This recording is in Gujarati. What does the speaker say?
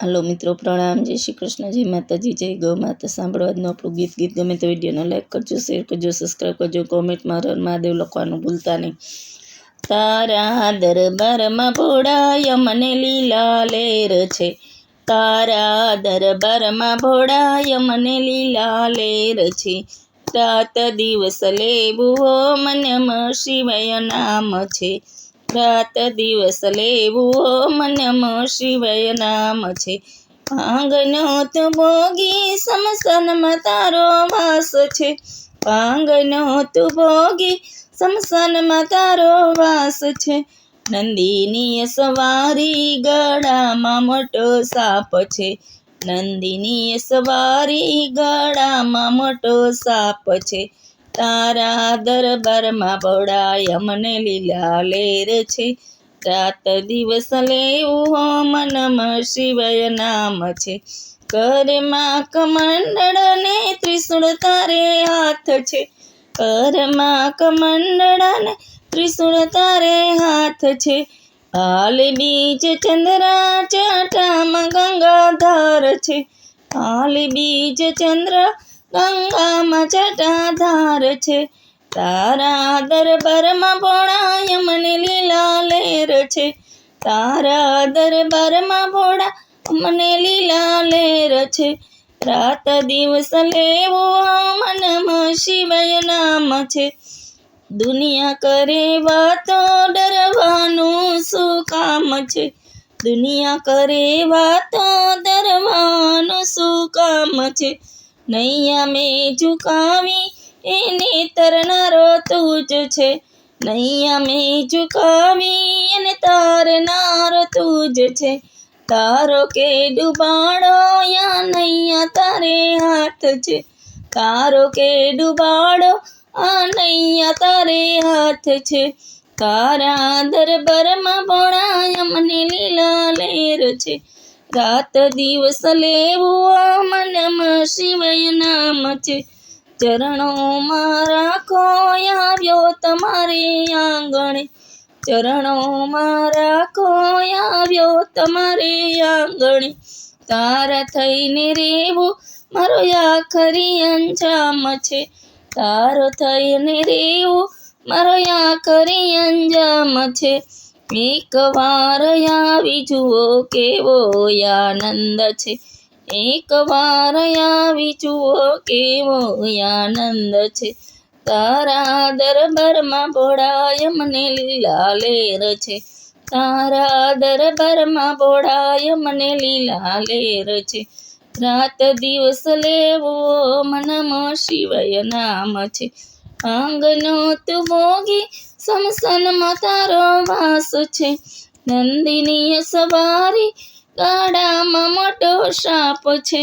હાલો મિત્રો, પ્રણામ. જય શ્રી કૃષ્ણ. જય માતાજી, જય ગૌ માતા. સાંભળવાનું આપણું ગીત. ગીત ગમે તો વિડીયોને લાઈક કરજો શેર કરજો સબસ્ક્રાઈબ કરજો કોમેન્ટમાં રર મહાદેવ લખવાનું ભૂલતા નહીં. તારા દરબારમાં ભોળાય મને લીલા લેર છે. તારા દરબારમાં ભોળાય મને લીલા લેર છે. રાત દિવસ લેવું હો મને શિવાય નામ છે. રાત દિવસ લેવો મનમ શિવય નામ છે. પાંગનો તો ભોગી સમસનમાં તારો વાસ છે. પાંગનો તો ભોગી સમસનમાં તારો વાસ છે. નંદિનીય સવારી ગળામાં મોટો સાપ છે. નંદિનીય સવારી ગળામાં મોટો સાપ છે. તારા દરબારમાં પડાય મને લીલા લેર છે. રાત દિવસ લેવું હો મનમાં શિવય નામ છે. કરમાં કમંડળ ને ત્રિશુળ તારે હાથ છે. કરમાં કમંડળ ને ત્રિશુળ તારે હાથ છે. હાલ બીજ ચંદ્રા ચાટામાં ગંગાધાર છે. હાલ બીજ ચંદ્ર ગંગામાં જટાધાર છે. તારા દરબારમાં ભોળાય મને લીલા લેર છે. તારા દરબારમાં ભોળા મને લીલા લેર છે. રાત દિવસ લેવો મનમાં શિવય નામ છે. દુનિયા કરે વાતો ડરવાનું શું કામ છે? દુનિયા કરે વાતો ડરવાનું શું કામ છે? નૈયા મેં ઝુકાવી, એને તરનારો તું જ છે. નૈયા મેં ઝુકાવી, એને તારનારો તું જ છે. તારો કે ડુબાડો યા નૈયા તારે હાથ છે. તારો કે ડુબાડો આ નૈયા તારે હાથ છે. તારા દરબારમાં ભોળાય મને લીલા લેર છે. રાત દિવસ લેવું મનમાં શિવય નામ છે. ચરણોમાં રાખો આવ્યો તમારે આંગણે. ચરણોમાં રાખો આવ્યો તમારે આંગણે. તારા થઈને રેવું મારો આખરી અંજામ છે. તારો થઈને રેવું મારો આખરી અંજામ છે. એક વાર આવી જુઓ કેવો આનંદ છે. એક વાર આવી જુઓ કેવો આનંદ છે. તારા દરબારમાં ભોળાય મને લીલા લેર છે. તારા દરબારમાં ભોળાય મને લીલા લેર છે. રાત દિવસ લેવો મનમાં શિવય નામ છે. આંગનો તું ભોગી સમસનમાં તારો વાસ છે. નંદિનીય સવારી ગાડામાં મોટો સાપ છે.